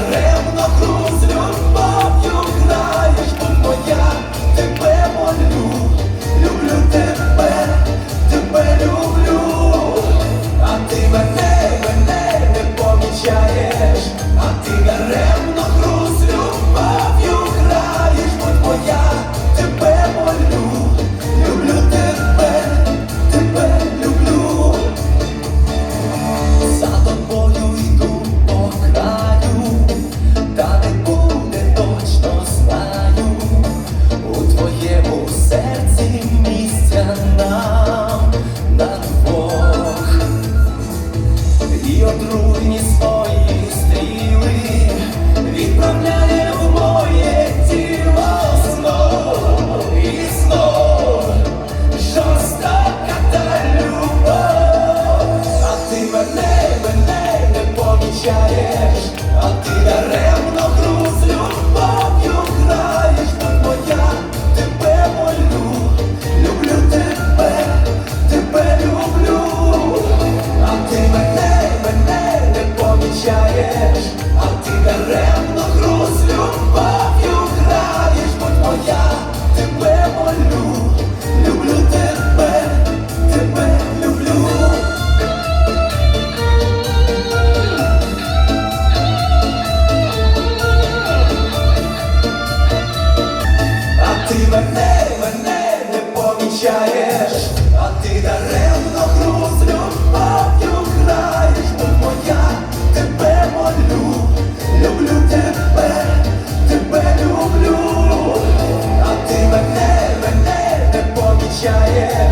Amen. всі отруйні свої стріли відправляє в моє тіло знов і знов. Жорстока та любов, а ти мене, мене не помічаєш. сяє.